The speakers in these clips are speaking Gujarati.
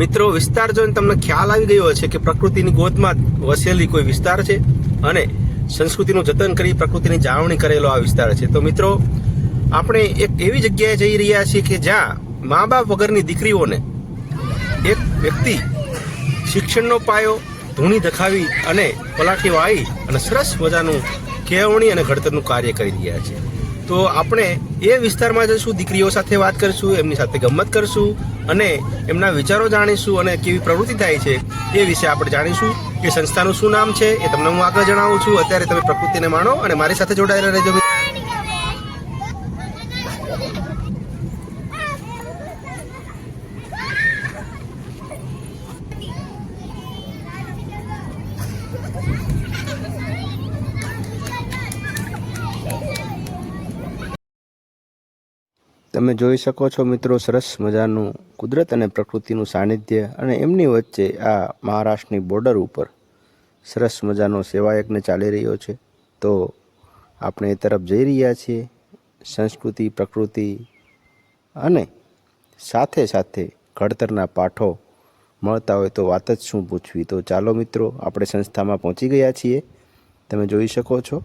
મિત્રો, વિસ્તાર જોઈને તમને ખ્યાલ આવી ગયો હશે કે પ્રકૃતિની ગોદમાં વસેલી કોઈ વિસ્તાર છે અને સંસ્કૃતિનું જતન કરી પ્રકૃતિની જાળવણી કરેલો આ વિસ્તાર છે. તો મિત્રો, આપણે એક એવી જગ્યાએ જઈ રહ્યા છીએ કે જ્યાં મા બાપ વગરની દીકરીઓને એક વ્યક્તિ શિક્ષણનો પાયો ધૂણી ધખાવી અને પલાઠી વાળી અને સરસ મજાનું કેળવણી અને ઘડતરનું કાર્ય કરી રહ્યા છે. તો આપણે એ વિસ્તારમાં જઈશું, દીકરીઓ સાથે વાત કરીશું, એમની સાથે ગમત કરશું અને એમના વિચારો જાણીશું અને કેવી પ્રવૃત્તિ થાય છે એ વિશે આપણે જાણીશું. એ સંસ્થાનું શું નામ છે એ તમને હું આગળ જણાવું છું. અત્યારે તમે પ્રકૃતિને માણો અને મારી સાથે જોડાયેલા રહેજો તમે જોઈ શકો છો મિત્રો, સરસ મજાનું કુદરત અને પ્રકૃતિનું સાનિધ્ય અને એમની વચ્ચે આ મહારાષ્ટ્રની બોર્ડર ઉપર સરસ મજાનો સેવાયજ્ઞ ચાલી રહ્યો છે. તો આપણે એ તરફ જઈ રહ્યા છીએ, સંસ્કૃતિ, પ્રકૃતિ અને સાથે સાથે ઘડતરના પાઠો મળતા હોય તો વાત જ શું પૂછવી? તો ચાલો મિત્રો, આપણે સંસ્થામાં પહોંચી ગયા છીએ. તમે જોઈ શકો છો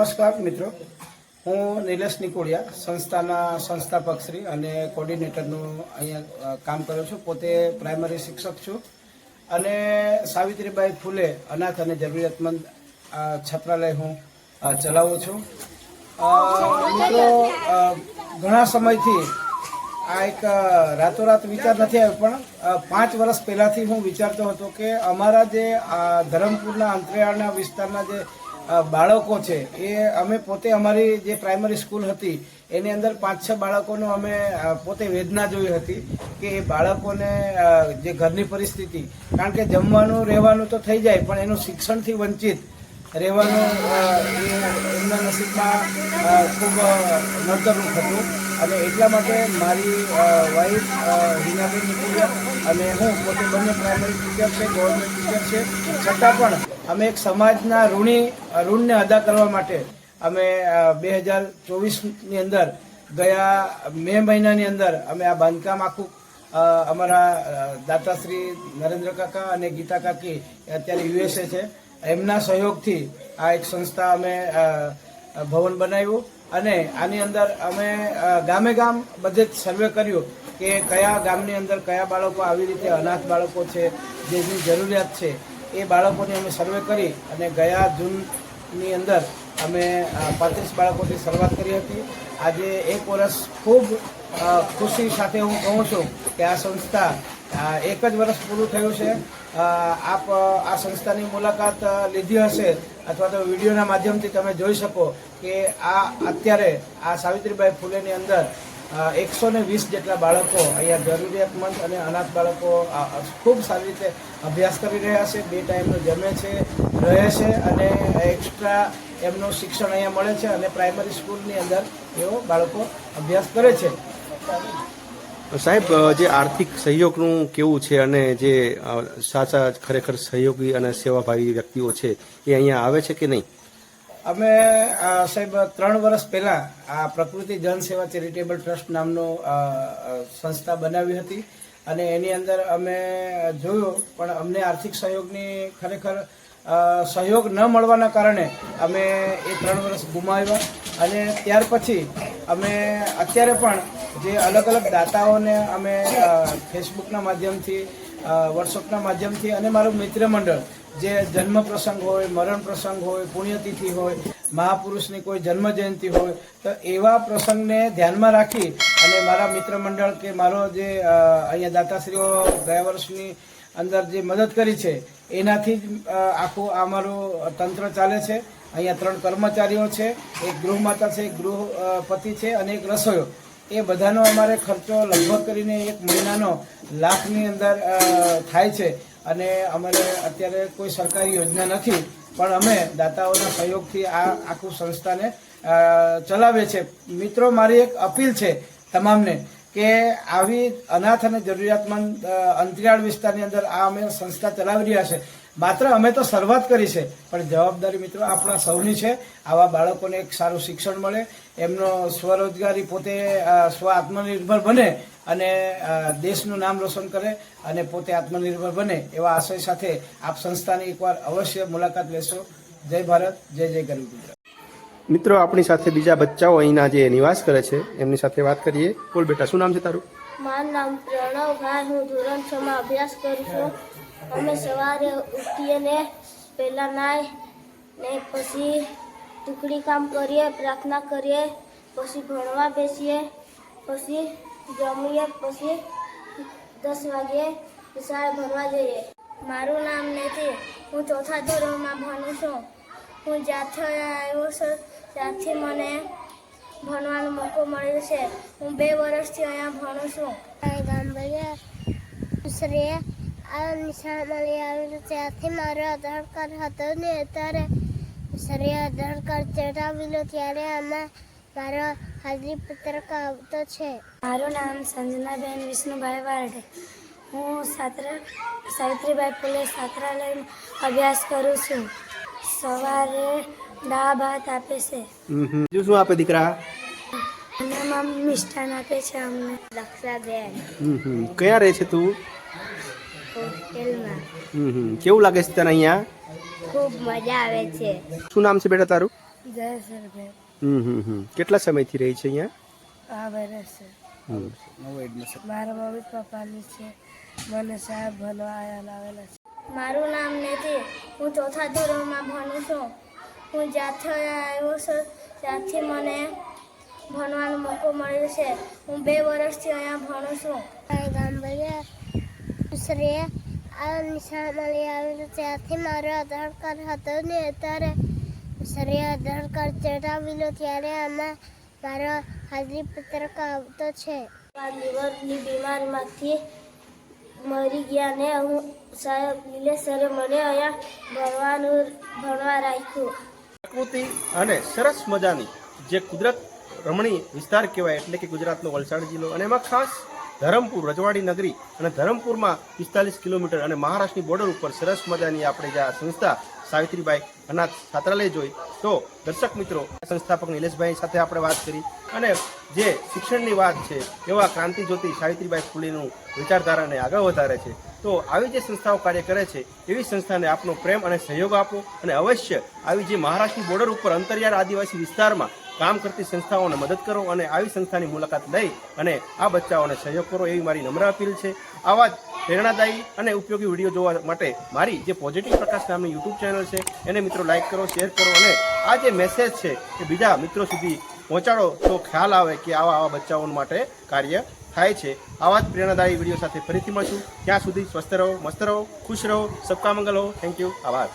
નમસ્કાર મિત્રો. હું નિલેશ નિકોડિયા, સંસ્થાના સંસ્થાપક શ્રી અને કોર્ડિનેટરનું અહીંયા કામ કરું છું. પોતે પ્રાઇમરી શિક્ષક છું. અને સાવિત્રીબાઈ ફૂલે અનાથ અને જરૂરિયાતમંદ છાત્રાલય હું ચલાવું છું. મિત્રો ઘણા સમયથી આ એક રાતોરાત વિચાર નથી આવ્યો, પણ પાંચ વર્ષ પહેલાંથી હું વિચારતો હતો કે અમારા જે ધરમપુરના અંતરિયાળના વિસ્તારના જે બાળકો છે, એ અમે પોતે અમારી જે પ્રાઇમરી સ્કૂલ હતી, એની અંદર પાંચ છ બાળકોનો અમે પોતે વેદના જોઈ હતી કે એ બાળકોને જે ઘરની પરિસ્થિતિ, કારણ કે જમવાનું, રહેવાનું તો થઈ જાય, પણ એનું શિક્ષણથી વંચિત રહેવાનું એમના નસીબમાં ખૂબ નડતરરૂપ હતું. અને એટલા માટે મારી વાઈફ હિનાબેન ટીચર અને હું પોતે બંને પ્રાઇમરી ટીચર છે ગવર્મેન્ટ ટીચર છે. છતાં પણ અમે એક સમાજના ઋણી ઋણને અદા કરવા માટે અમે બે હજાર ચોવીસની અંદર ગયા, મે મહિનાની અંદર અમે આ બાંધકામ આખું અમારા દાતાશ્રી નરેન્દ્ર કાકા અને ગીતા કાકી અત્યારે યુએસએ છે. એમના સહયોગથી આ એક સંસ્થા અમે ભવન બનાવ્યું અને આની અંદર અમે ગામે ગામ બધે જ સર્વે કર્યું કે કયા ગામની અંદર કયા બાળકો આવી રીતે અનાથ બાળકો છે, જેની જરૂરિયાત છે, એ બાળકોની અમે સર્વે કરી અને ગયા જૂનની અંદર અમે પાંત્રીસ બાળકોથી શરૂઆત કરી હતી. આજે એક વર્ષ ખૂબ ખુશી સાથે હું કહું છું કે આ સંસ્થા એક જ વર્ષ પૂરું થયું છે. આપ આ સંસ્થાની મુલાકાત લીધી હશે અથવા તો વિડીયોના માધ્યમથી તમે જોઈ શકો કે આ અત્યારે આ સાવિત્રીબાઈ ફૂલેની અંદર એકસો ને વીસ જેટલા બાળકો અહીંયા જરૂરિયાતમંદ અને અનાથ બાળકો ખૂબ સારી રીતે અભ્યાસ કરી રહ્યા છે. બે ટાઈમનું જમે છે, રહે છે અને એક્સ્ટ્રા એમનું શિક્ષણ અહીંયા મળે છે અને પ્રાઇમરી સ્કૂલની અંદર એઓ બાળકો અભ્યાસ કરે છે. સાહેબ જે આર્થિક સહયોગનું કેવું છે અને જે સાચા ખરેખર સહયોગી અને સેવાભાવી વ્યક્તિઓ છે, એ અહીંયા આવે છે કે નહીં? અમે સાહેબ, ત્રણ વર્ષ પહેલા આ પ્રકૃતિ જન સેવા ચેરિટેબલ ટ્રસ્ટ નામનું સંસ્થા બનાવી હતી. અને એની અંદર અમે જોયું, પણ અમને આર્થિક સહયોગની ખરેખર સહયોગ ન મળવાના કારણે અમે એ ત્રણ વર્ષ ગુમાવ્યા અને ત્યાર પછી અમે અત્યારે પણ જે અલગ અલગ દાતાઓને અમે ફેસબુકના માધ્યમથી વોટ્સઅપના માધ્યમથી અને મારું મિત્ર મંડળ જે જન્મ પ્રસંગ હોય, મરણ પ્રસંગ હોય, પુણ્યતિથિ હોય, મહાપુરુષની કોઈ જન્મ જયંતિ હોય, તો એવા પ્રસંગને ધ્યાનમાં રાખી અને મારા મિત્ર મંડળ કે મારો જે અહીંયા દાતાશ્રીઓ ગયા વર્ષની અંદર જે મદદ કરી છે, એનાથી જ આખું અમારું તંત્ર ચાલે છે. અહીંયા ત્રણ કર્મચારીઓ છે, એક ગૃહમાતા છે, એક ગૃહ પતિ છે અને એક રસોઈયો. એ બધાનો અમારે ખર્ચો લગભગ કરીને એક મહિનાનો લાખની અંદર થાય છે. અને અમારે અત્યારે કોઈ સરકારી યોજના નથી, પણ અમે દાતાઓના સહયોગથી આ આખું સંસ્થાને ચલાવે છે મિત્રો, મારી એક અપીલ છે તમામને. કે આવી અનાથ અને જરૂરિયાતમંદ અંતરિયાળ વિસ્તારની અંદર આ અમે સંસ્થા ચલાવી રહ્યા છે. માત્ર અમે તો શરૂઆત કરી છે, પણ જવાબદારી મિત્રો આપણા સૌની છે. આવા બાળકોને એક સારું શિક્ષણ મળે, એમનો સ્વરોજગારી પોતે સ્વ આત્મનિર્ભર બને અને દેશનું નામ રોશન કરે અને પોતે આત્મનિર્ભર બને એવા આશય સાથે આપ સંસ્થાની એકવાર અવશ્ય મુલાકાત લેશો. જય ભારત, જય જય ગરીબ ગુજરાત. મિત્રો, આપણી સાથે બીજા બચ્ચાઓ અહીંના જે નિવાસ કરે છે, એમની સાથે વાત કરીએ. બોલ બેટા, શું નામ છે તારું? મારું નામ પ્રણવભાઈ, હું ધોરણ છમાં અભ્યાસ કરું છું. અમે સવારે ઉઠીએ ને પહેલાં નાય, ને પછી ટુકડી કામ કરીએ, પ્રાર્થના કરીએ, પછી ભણવા બેસીએ, પછી જમીએ, પછી દસ વાગે શાળા ભણવા જઈએ. મારું નામ નથી, હું ચોથા ધોરણમાં ભણું છું. હું જ્યાંથી આવ્યો છું ત્યાંથી મને ભણવાનો મોકો મળ્યો છે. હું બે વર્ષથી અહીંયા ભણું છું. ગામડિયા દુસરે આ નિશાળ મળી આવ્યું ત્યાંથી મારો આધાર કાર્ડ હતો ને ત્યારે સરે આધાર કાર્ડ ચડાવેલો ત્યારે આમાં મારો હાજરી પત્રક આવતો છે. મારું નામ સંજનાબેન વિષ્ણુભાઈ વાર્ડે હું સાત્રા સાવિત્રીબાઈ ફૂલે છાત્રાલયમાં અભ્યાસ કરું છું. સવારે દા ભાત આપે છે. બીજું શું આપે દીકરા? અને મિષ્ટાન આપે છે અમને. હમ. ક્યાં રહે છે તું? હોસ્ટેલમાં. કેવું લાગે છે તને અહીંયા? ખૂબ મજા આવે છે. શું નામ છે બેટા તારું? જયસરભાઈ હમ હમ હમ. કેટલા સમયથી રહી છે અહીંયા? આ વર્ષ. મારા મમ્મી પપ્પાની છે. મને સાહેબ ભણવા આવેલા છે. મારું નામ નથી. હું ચોથા ધોરણમાં ભણું છું. હું જ્યાંથી આવ્યો છું, ત્યાંથી મને ભણવાનો મોકો મળ્યો છે. હું બે વર્ષથી અહીંયા ભણું છું. ગામડિયા દુસરે આ નિશાન મળી આવ્યું ત્યાંથી મારો આધાર કાર્ડ હતો ને અત્યારે સરે આધાર કાર્ડ ચડાવેલો ત્યારે આમાં મારો હાજરી પત્રક આવતો છે. લીવરની બીમારીમાંથી મરી ગયા ને હું સાહેબ નિલેશ સરે મને અહીંયા ભણવાનું, ભણવા રાખ્યું. પ્રકૃતિ અને સરસ મજાની જે કુદરત રમણીય વિસ્તાર કહેવાય, એટલે કે ગુજરાતનો વલસાડ જિલ્લો. અને એમાં ખાસ ધરમપુર, રજવાડી નગરી અને ધરમપુરમાં પિસ્તાલીસ કિલોમીટર અને મહારાષ્ટ્રની બોર્ડર ઉપર સરસ મજાની આપણે જે આ સંસ્થા સાવિત્રીબાઈ અનાથ છાત્રાલય જોઈ તો દર્શક મિત્રો, સંસ્થાપક નિલેશભાઈ સાથે આપણે વાત કરી અને જે શિક્ષણની વાત છે, એવા ક્રાંતિ જ્યોતિ સાવિત્રીબાઈ ફૂલેનું વિચારધારાને આગળ વધારે છે. તો આવી જે સંસ્થાઓ કાર્ય કરે છે, એવી સંસ્થાને આપનો પ્રેમ અને સહયોગ આપો અને અવશ્ય આવી જે મહારાષ્ટ્રની બોર્ડર ઉપર અંતરિયાળ આદિવાસી વિસ્તારમાં કામ કરતી સંસ્થાઓને મદદ કરો અને આવી સંસ્થાની મુલાકાત લઈ અને આ બચ્ચાઓને સહયોગ કરો એવી મારી નમ્ર અપીલ છે. આવા જ પ્રેરણાદાયી અને ઉપયોગી વીડિયો જોવા માટે મારી જે પોઝિટિવ પ્રકાશ નામની યુટ્યુબ ચેનલ છે, એને મિત્રો લાઈક કરો શેર કરો અને આ જે મેસેજ છે એ બીજા મિત્રો સુધી પહોંચાડો તો ખ્યાલ આવે કે આવા આવા બચ્ચાઓ માટે કાર્ય થાય છે. આવા જ પ્રેરણાદાયી વીડિયો સાથે ફરીથી મળશું. ત્યાં સુધી સ્વસ્થ રહો, મસ્ત રહો, ખુશ રહો, સબકા મંગલ હો. થેન્ક યુ આભાર.